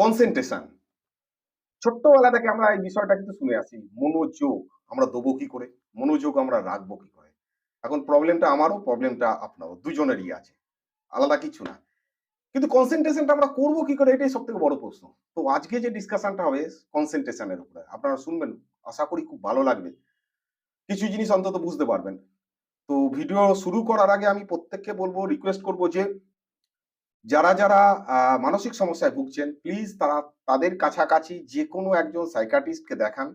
Concentration ছোট্টবেলা থেকে আমরা এই বিষয়টা কিন্তু শুনে আসি, মনোযোগ আমরা দেবো কি করে? মনোযোগ আমরা রাখব কি করে? এখন প্রবলেমটা আমারও প্রবলেমটা আপনারও, দুজনেরই আছে, আলাদা কিছু না। কিন্তু কনসেন্ট্রেশনটা আমরা করব কি করে? এটাই সব থেকে বড় প্রশ্ন। তো আজকে যে ডিসকাশনটা হবে কনসেন্ট্রেশনের উপরে, আপনারা শুনবেন, আশা করি খুব ভালো লাগবে। কিছু জিনিস অন্তত বুঝতে পারবেন। তো ভিডিও শুরু করার আগে আমি প্রত্যেককে বলব রিকোয়েস্ট করব যে যারা যারা মানসিক সমস্যায় ভুগছেন প্লিজ তারা তাদের কাছাকাছি যে কোনো একজন সাইকাটিস্টকে দেখান।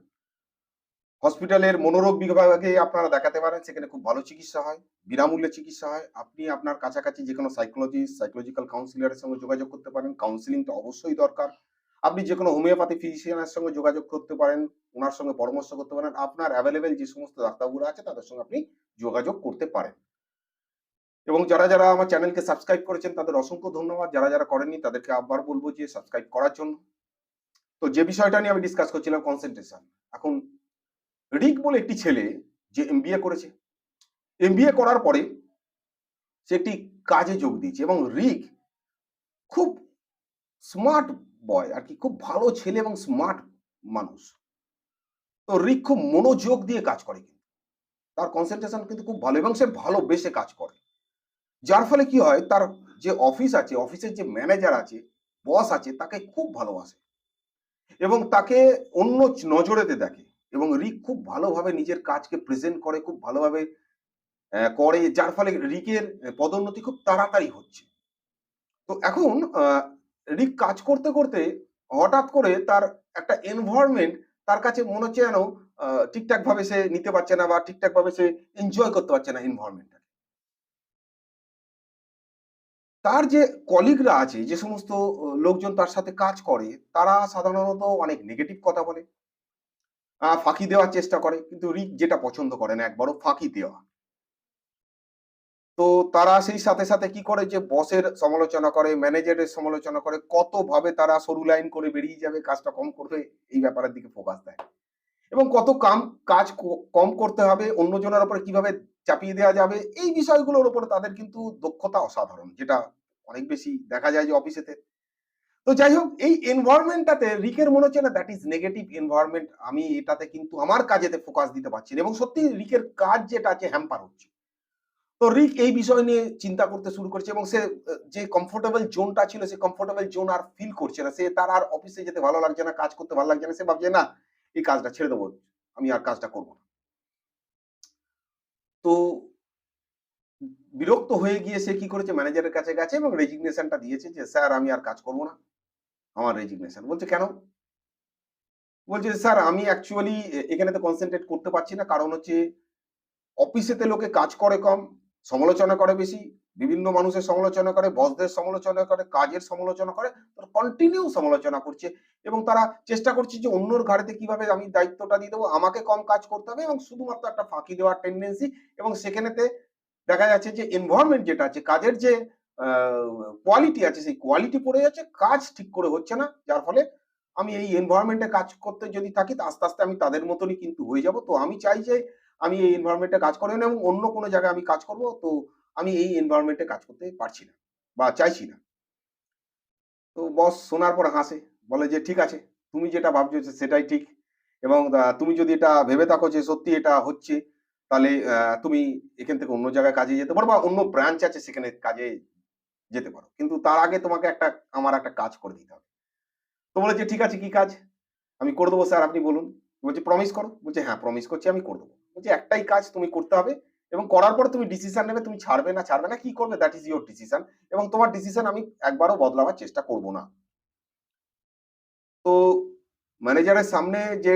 হসপিটালের মনোরোগ বিভাগে আপনারা দেখাতে পারেন, সেখানে খুব ভালো চিকিৎসা হয়, বিনামূল্যে চিকিৎসা হয়। আপনি আপনার কাছাকাছি যে কোনো সাইকোলজিস্ট সাইকোলজিক্যাল কাউন্সিলরের সঙ্গে যোগাযোগ করতে পারেন কাউন্সিলিংটা অবশ্যই দরকার। আপনি যে কোনো হোমিওপ্যাথি ফিজিশিয়ানের সঙ্গে যোগাযোগ করতে পারেন, ওনার সঙ্গে পরামর্শ করতে পারেন, আপনার অ্যাভেলেবেল যে সমস্ত ডাক্তারগুলো আছে, তাদের সঙ্গে আপনি যোগাযোগ করতে পারেন। এবং যারা যারা আমার চ্যানেলকে সাবস্ক্রাইব করেছেন, তাদের অসংখ্য ধন্যবাদ। যারা যারা করেননি, তাদেরকে আবার বলব যে সাবস্ক্রাইব করার জন্য। তো যে বিষয়টা নিয়ে আমি ডিসকাস করছিলাম কনসেন্ট্রেশন এখন রিক বলে একটি ছেলে যে এমবিএ করেছে। এমবিএ করার পরে সে একটি কাজে যোগ দিয়েছে এবং রিক খুব স্মার্ট বয় আর কি, খুব ভালো ছেলে এবং স্মার্ট মানুষ। তো রিক খুব মনোযোগ দিয়ে কাজ করে কিন্তু। তার কনসেন্ট্রেশন কিন্তু খুব ভালো এবং সে ভালোবেসে কাজ করে। যার ফলে কি হয়, তার যে অফিস আছে অফিসের যে ম্যানেজার আছে বস আছে, তাকে খুব ভালোবাসে এবং তাকে অন্য নজরেতে দেখে এবং রিক খুব ভালোভাবে নিজের কাজকে প্রেজেন্ট করে, খুব ভালোভাবে করে, যার ফলে রিকের পদোন্নতি খুব তাড়াতাড়ি হচ্ছে। তো এখন রিক কাজ করতে করতে হঠাৎ করে তার একটা এনভায়রনমেন্ট তার কাছে মনে হচ্ছে যেন ঠিকঠাক ভাবে সে নিতে পারছে না বা ঠিকঠাক ভাবে সে এনজয় করতে পারছে না এনভায়রনমেন্টটা তার যে কলিগরা আছে, যে সমস্ত লোকজন তার সাথে কাজ করে, তারা সাধারণত অনেক নেগেটিভ কথা বলে। ফাঁকি দেওয়ার চেষ্টা করে, কিন্তু রিক যেটা পছন্দ করে না, একবারও ফাঁকি দেওয়া। তো তারা সেই সাথে সাথে কি করে যে বসের সমালোচনা করে ম্যানেজারের সমালোচনা করে কত ভাবে তারা সরু লাইন করে বেরিয়ে যাবে, কাজটা কম করবে, এই ব্যাপারের দিকে ফোকাস দেয়। এবং কত কাম, কাজ কম করতে হবে, অন্যজনের উপরে কীভাবে চাপিয়ে দেওয়া যাবে। এই বিষয়গুলোর উপরে তাদের কিন্তু দক্ষতা অসাধারণ, যেটা অনেক বেশি দেখা যায় যে অফিসেতে তো যাই হোক, এই এনভায়রনমেন্টটাতে রিকের মনে হচ্ছে না দ্যাট ইজ নেগেটিভ এনভায়রনমেন্ট আমি এটাতে কিন্তু আমার কাজেতে ফোকাস দিতে পারছি না। এবং সত্যি রিকের কাজ যেটা আছে হ্যাম্পার হচ্ছে। তো রিক এই বিষয় নিয়ে চিন্তা করতে শুরু করছে এবং সে, যে কমফোর্টেবল জোনটা ছিল, সে কমফোর্টেবল জোন আর ফিল করছে না। সে তার আর অফিসে যেতে ভালো লাগছে না, কাজ করতে ভালো লাগছে না। সে ভাবছে, না, এই কাজটা ছেড়ে দেবো, আমি আর কাজটা করব না। তো বিরক্ত হয়ে গিয়ে সে কি করেছে? ম্যানেজারের কাছে গেছে এবং রেজিগনেশনটা দিয়েছে যে, স্যার, আমি আর কাজ করব না। আমার রেজিগনেশন বলছে, কেন? বলছে, স্যার, আমি অ্যাকচুয়ালি এখানে তো কনসেন্ট্রেট করতে পারছি না। কারণ হচ্ছে অফিসেতে লোকে কাজ করে কম, সমালোচনা করে বেশি। বিভিন্ন মানুষের সমালোচনা করে বসদের সমালোচনা করে, কাজের সমালোচনা করে কন্টিনিউ সমালোচনা করছে এবং তারা চেষ্টা করছে যে অন্যর ঘাড়েতে কীভাবে আমি দায়িত্বটা দিয়ে দেবো, আমাকে কম কাজ করতে হবে এবং শুধুমাত্র একটা ফাঁকি দেওয়ার টেন্ডেন্সি এবং সেখানেতে দেখা যাচ্ছে যে এনভায়রনমেন্ট যেটা আছে, কাজের যে কোয়ালিটি আছে, সেই কোয়ালিটি পড়ে যাচ্ছে, কাজ ঠিক করে হচ্ছে না, যার ফলে আমি এই এনভায়রনমেন্টে কাজ করতে যদি থাকি আস্তে আস্তে আমি তাদের মতনই কিন্তু হয়ে যাব। তো আমি চাই যে আমি এই এনভায়রনমেন্টে কাজ করব না এবং অন্য কোনো জায়গায় আমি কাজ করব, তো আমি এই এনভায়রনমেন্টে কাজ করতে পারছি না বা চাইছি না। তো বস শোনার পর হাসে, বলে যে, ঠিক আছে, তুমি যেটা ভাবছ সেটাই ঠিক এবং তুমি যদি এটা ভেবে থাকো যে, সত্যি এটা হচ্ছে, তাহলে তুমি এখান থেকে অন্য জায়গায় কাজে যেতে পারো বা অন্য ব্রাঞ্চ আছে সেখানে কাজে যেতে পারো। কিন্তু তার আগে তোমাকে একটা, আমার একটা কাজ করে দিতে হবে। তো বলেছে ঠিক আছে, কি কাজ? আমি করে দেবো, স্যার, আপনি বলুন। বলছে প্রমিস করো? বলছে হ্যাঁ প্রমিস করছি, আমি করে দেবো। বলছে, একটাই কাজ তুমি করতে হবে এবং করার পর তুমি ডিসিশন নেবে, তুমি ছাড়বে না ছাড়বে না, কি করবে? দ্যাট ইজ ইউর ডিসিশন এবং তোমার ডিসিশন আমি একবারও বদলাবার চেষ্টা করব না। তো ম্যানেজারের সামনে যে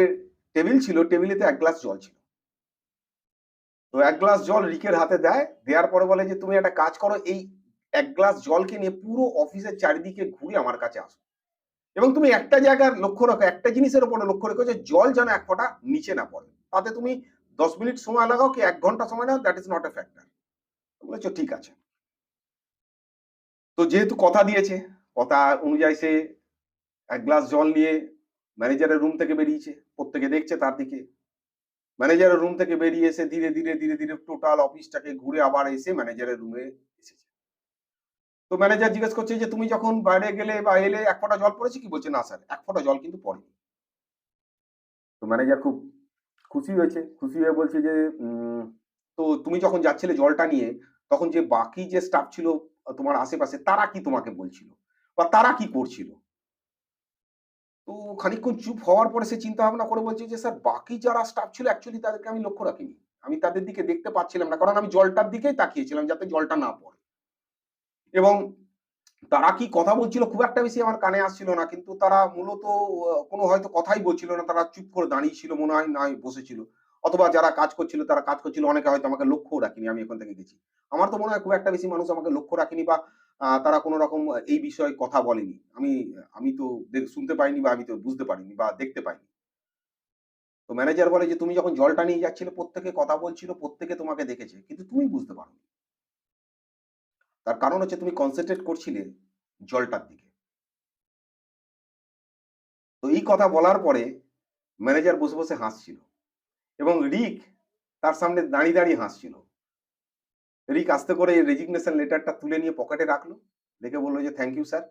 টেবিল ছিল টেবিলেতে এক গ্লাস জল ছিল। তো এক গ্লাস জল রিকের হাতে দেয়, দেওয়ার পরে বলে যে, তুমি একটা কাজ করো, এই এক গ্লাস জলকে নিয়ে পুরো অফিসের চারিদিকে ঘুরে আমার কাছে আসো। এবং তুমি একটা জায়গার লক্ষ্য রাখো, একটা জিনিসের উপরে লক্ষ্য রেখো যে, জল যেন এক ফোঁটা নিচে না পড়ে। তাতে তুমি দশ মিনিট সময় লাগাও কি এক ঘণ্টা সময় লাগাও? That is not a factor বলেছ, ঠিক আছে। তো যেহেতু কথা দিয়েছে, কথা অনুযায়ী সে এক গ্লাস জল নিয়ে ম্যানেজারের রুম থেকে বেরিয়েছে, প্রত্যেকে দেখছে তার দিকে। ম্যানেজারের রুম থেকে বেরিয়ে এসে ধীরে ধীরে ধীরে ধীরে টোটাল অফিসটাকে ঘুরে আবার এসে ম্যানেজারের রুমে এসেছে। তো ম্যানেজার জিজ্ঞেস করছে যে, তুমি যখন বাইরে গেলে বা এলে এক ফোঁটা জল পড়েছে? কি বলছে, না স্যার, এক ফোঁটা জল কিন্তু পড়েনি। তো ম্যানেজার খুব খুশি হয়েছে, খুশি হয়ে বলছে যে তো তুমি যখন যাচ্ছিলে জলটা নিয়ে, তখন যে বাকি যে স্টাফ ছিল, তোমার আশেপাশে, তারা কি তোমাকে বলছিল? বা তারা কি করছিল? তো খানিকক্ষণ চুপ হওয়ার পরে সে চিন্তা ভাবনা করে বলছে যে, স্যার, বাকি যারা স্টাফ ছিল অ্যাকচুয়ালি তাদেরকে আমি লক্ষ্য রাখিনি। আমি তাদের দিকে দেখতে পাচ্ছিলাম না, কারণ আমি জলটার দিকেই তাকিয়েছিলাম যাতে জলটা না পড়ে। এবং তারা কি কথা বলছিল? খুব একটা বেশি আমার কানে আসছিল না, কিন্তু তারা মূলত কোনো হয়তো কথাই বলছিল না, তারা চুপ করে দাঁড়িয়ে ছিল মনে হয় না বসেছিল। অথবা যারা কাজ করছিল, তারা কাজ করছিল, অনেকে হয়তো আমাকে লক্ষ্য রাখিনি, আমি এখান থেকে গেছি। আমার তো মনে হয় খুব একটা বেশি মানুষ আমাকে লক্ষ্য রাখিনি বা তারা কোনো রকম এই বিষয়ে কথা বলেনি। আমি আমি তো শুনতে পাইনি বা আমি তো বুঝতে পারিনি বা দেখতে পাইনি। তো ম্যানেজার বলে যে, তুমি যখন জলটা নিয়ে যাচ্ছিলে, প্রত্যেকে কথা বলছিল, প্রত্যেকে তোমাকে দেখেছে, কিন্তু তুমি বুঝতে পারো তার কারণ হচ্ছে তুমি কনসেন্ট্রেট করছিলে জলটার দিকে। তো এই কথা বলার পরে ম্যানেজার বসে বসে হাসছিল এবং রিক তার সামনে দাঁড়িয়ে দাঁড়িয়ে হাসছিল। রিক আস্তে করে রেজিগনেশন লেটারটা তুলে নিয়ে পকেটে রাখল, দেখে বলল যে থ্যাংক ইউ স্যার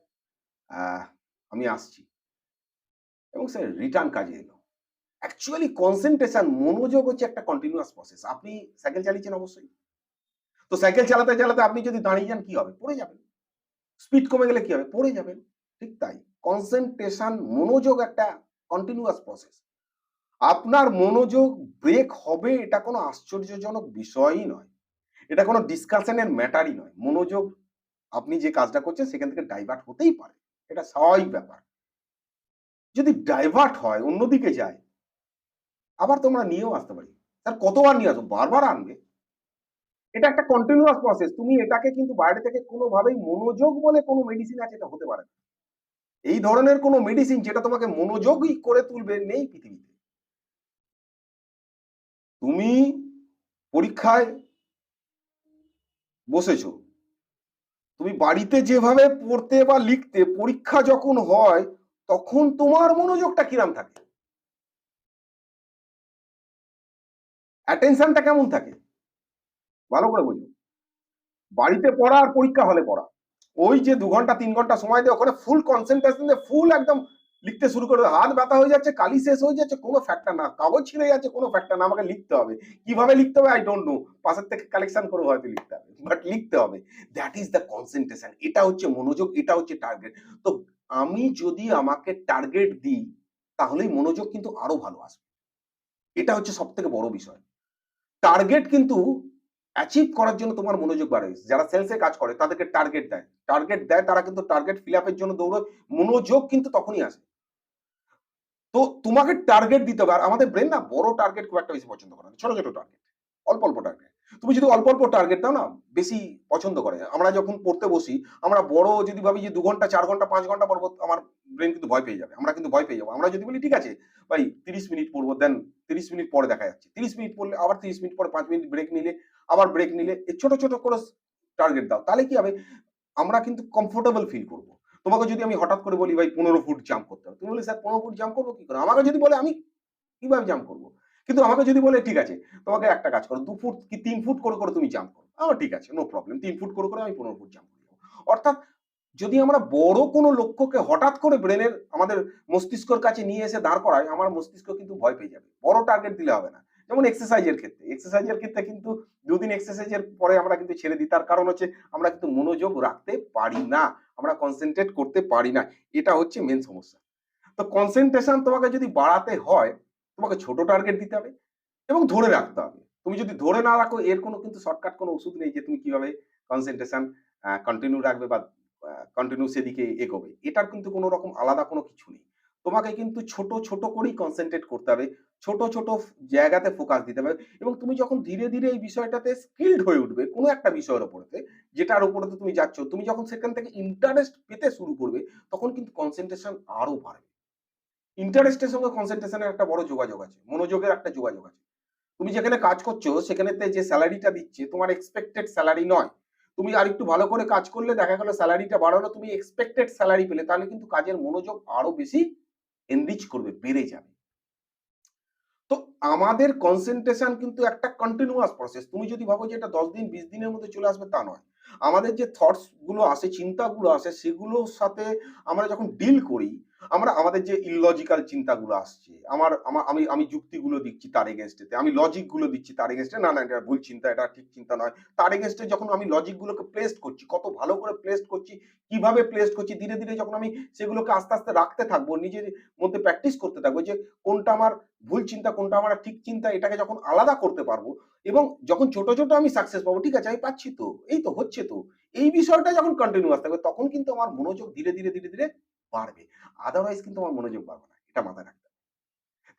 আমি আসছি। এবং স্যার রিটার্ন কাজে এলো। অ্যাকচুয়ালি কনসেন্ট্রেশন মনোযোগ হচ্ছে একটা কন্টিনিউয়াস প্রসেস আপনি সাইকেল চালিয়েছেন অবশ্যই। তো সাইকেল চালাতে চালাতে আপনি যদি দাঁড়িয়ে যান, কি হবে? পড়ে যাবেন। স্পিড কমে গেলে কি হবে? পড়ে যাবেন। ঠিক তাই। কনসেন্ট্রেশন মনোযোগ একটা কন্টিনিউয়াস প্রসেস আপনার মনোযোগ ব্রেক হবে, এটা কোনো আশ্চর্যজনক বিষয়ই নয়। এটা কোনো ডিসকাশনের ম্যাটারই নয়। মনোযোগ আপনি যে কাজটা করছেন, সেখান থেকে ডাইভার্ট হতেই পারে। এটা স্বাভাবিক ব্যাপার। যদি ডাইভার্ট হয়, অন্যদিকে যায়, আবার তোমরা নিয়েও আসতে পারি। স্যার, কতবার নিয়ে আসো বারবার আনবে? এটা একটা কন্টিনিউয়াস প্রসেস তুমি এটাকে কিন্তু বাইরে থেকে কোনোভাবেই মনোযোগ বলে কোনো মেডিসিন আছে, এটা হতে পারে এই ধরনের কোনো মেডিসিন যেটা তোমাকে মনোযোগই করে তুলবে নেই পৃথিবীতে। তুমি পরীক্ষায় বসেছো। তুমি বাড়িতে যেভাবে পড়তে বা লিখতে পরীক্ষা যখন হয়, তখন তোমার মনোযোগটা কিরাম থাকে? অ্যাটেনশনটা কেমন থাকে? ভালো করে বুঝো। বাড়িতে পড়া আর পরীক্ষা হলে পড়া। ওই যে দু ঘণ্টা, তিন ঘণ্টা সময় দিয়ে ওখানে ফুল কনসেন্ট্রেশন ফুল একদম লিখতে শুরু করে হাত ব্যথা হয়ে যাচ্ছে, কালি শেষ হয়ে যাচ্ছে, কোনো ফ্যাক্টর না। কাগজ ছিঁড়ে যাচ্ছে, কোনো ফ্যাক্টর না। আমাকে লিখতে হবে। কীভাবে লিখতে হবে? আই ডোন্ট নো পাশের থেকে কালেকশন করে হয়তো লিখতে হবে। বাট লিখতে হবে। দ্যাট ইজ দ্য কনসেন্ট্রেশন এটা হচ্ছে মনোযোগ, এটা হচ্ছে টার্গেট তো আমি যদি আমাকে টার্গেট দিই, তাহলেই মনোযোগ কিন্তু আরও ভালো আসবে। এটা হচ্ছে সব থেকে বড় বিষয়। টার্গেট কিন্তু অ্যাচিভ করার জন্য তোমার মনোযোগ বাড়ে। যারা সেলসে কাজ করে, তাদেরকে টার্গেট দেয়। টার্গেট দেয়, তারা কিন্তু টার্গেট ফিল আপের জন্য দৌড়ে মনোযোগ কিন্তু তখনই আসে। তো তোমাকে টার্গেট দিতে হবে। আর আমাদের ব্রেন না বড় টার্গেট খুব একটা বেশি পছন্দ করে ছোট ছোট টার্গেট অল্প অল্প টার্গেট তুমি যদি অল্প অল্প টার্গেট দাও না, বেশি পছন্দ করে। আমরা যখন পড়তে বসি, আমরা বড় যদি ভাবি যে দু ঘণ্টা, চার ঘণ্টা, পাঁচ ঘণ্টা পড়ব, আমার ব্রেন কিন্তু ভয় পেয়ে যাবে। আমরা কিন্তু ভয় পেয়ে যাব। আমরা যদি বলি, ঠিক আছে, ভাই, তিরিশ মিনিট পড়ব দেন তিরিশ মিনিট পরে দেখা যাচ্ছে। তিরিশ মিনিট পড়লে আবার তিরিশ মিনিট পরে পাঁচ মিনিট ব্রেক নিলে আবার ব্রেক নিলে ছোট ছোট করে টার্গেট দাও। তাহলে কি হবে? আমরা কিন্তু কমফোর্টেবল ফিল করব। তোমাকে যদি আমি হঠাৎ করে বলি, ভাই, পনেরো ফুট জাম্প করতে হবে। তুমি বলি, স্যার, পনেরো ফুট জাম্প করব কি করে? আমাকে যদি বলে, আমি কীভাবে জাম্প করব? কিন্তু আমাকে যদি বলে, ঠিক আছে, তোমাকে একটা কাজ করো, দু ফুট কি, তিন ফুট করে করে তুমি জাম্প করো। আমার ঠিক আছে নো প্রবলেম তিন ফুট করে করে আমি পনেরো ফুট জাম্প করব অর্থাৎ যদি আমরা বড় কোনো লক্ষ্যকে হঠাৎ করে ব্রেনের আমাদের মস্তিষ্কর কাছে নিয়ে এসে দাঁড় করাই, আমার মস্তিষ্ক কিন্তু ভয় পেয়ে যাবে। বড় টার্গেট দিলে হবে না। যেমন এক্সারসাইজের ক্ষেত্রে। এক্সারসাইজের ক্ষেত্রে কিন্তু দুদিন এক্সারসাইজের পরে আমরা কিন্তু ছেড়ে দিই। তার কারণ হচ্ছে আমরা কিন্তু মনোযোগ রাখতে পারি না। আমরা কনসেন্ট্রেট করতে পারি না। এটা হচ্ছে মেন সমস্যা। তো কনসেন্ট্রেশন তোমাকে যদি বাড়াতে হয়, তোমাকে ছোট টার্গেট দিতে হবে এবং ধরে রাখতে হবে। তুমি যদি ধরে না রাখো, এর কোনো কিন্তু শর্টকাট কোনো ওষুধ নেই যে তুমি কীভাবে কনসেন্ট্রেশন কন্টিনিউ রাখবে বা কন্টিনিউ সেদিকে এগোবে। এটার কিন্তু কোনো রকম আলাদা কোনো কিছু নেই। তোমাকে কিন্তু ছোট ছোট করেই কনসেন্ট্রেট করতে হবে। ছোট ছোট জায়গাতে ফোকাস দিতে হবে এবং তুমি যখন ধীরে ধীরে এই বিষয়টাতে স্কিল্ড হয়ে উঠবে কোনো একটা বিষয়ের উপরেতে যেটার উপরে তুমি যাচ্ছ, তুমি যখন সেখান থেকে ইন্টারেস্ট পেতে শুরু করবে, তখন কিন্তু কনসেন্ট্রেশন আরও বাড়বে। ইন্টারেস্টের সঙ্গে কনসেন্ট্রেশনের একটা বড় যোগাযোগ আছে, মনোযোগের একটা যোগাযোগ আছে। তুমি যেখানে কাজ করছ, সেখানেতে যে স্যালারিটা দিচ্ছে, তোমার এক্সপেক্টেড স্যালারি নয়। তুমি আর একটু ভালো করে কাজ করলে দেখা গেল স্যালারিটা বাড়ানো তুমি এক্সপেক্টেড স্যালারি পেলে, তাহলে কিন্তু কাজের মনোযোগ আরও বেশি এনরিচ করবে, বেড়ে যাবে। তো আমাদের কনসেন্ট্রেশন কিন্তু একটা কন্টিনিউয়াস প্রসেস তুমি যদি ভাবো যে এটা দশ দিন বিশ দিনের মধ্যে চলে আসবে তা নয়। আমাদের যে থটসগুলো আসে, চিন্তাগুলো আসে সেগুলোর সাথে আমরা যখন ডিল করি, আমরা আমাদের যে ইললজিক্যাল চিন্তাগুলো আসছে, আমার আমা আমি যুক্তিগুলো দিচ্ছি তার এগেইনস্ট এতে, আমি লজিকগুলো দিচ্ছি তার এগেইনস্ট এ, না, না এটা ভুল চিন্তা, এটা ঠিক চিন্তা নয়। তার এগেইনস্ট এ যখন আমি লজিক গুলোকে প্লেসড করছি, কত ভালো করে প্লেসড করছি, কীভাবে প্লেসড করছি, ধীরে, ধীরে যখন আমি সেগুলোকে আস্তে, আস্তে রাখতে থাকব, নিজের মধ্যে প্র্যাকটিস করতে থাকব যে কোনটা আমার ভুল চিন্তা, কোনটা আমার ঠিক চিন্তা, এটাকে যখন আলাদা করতে পারব এবং যখন ছোট, ছোট আমি সাকসেস পাবো, ঠিক আছে আমি পাচ্ছি তো, এই তো হচ্ছে তো। এই বিষয়টা যখন কন্টিনিউয়াস থাকবে তখন কিন্তু আমার মনোযোগ ধীরে, ধীরে, ধীরে, ধীরে বাড়বে। আদারওয়াইজ কিন্তু আমার মনোযোগ বাড়বে না। এটা মাথায় রাখতে।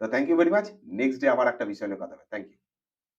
তো thank you very much. Next day আবার একটা বিষয় নিয়ে কথা হবে। Thank you.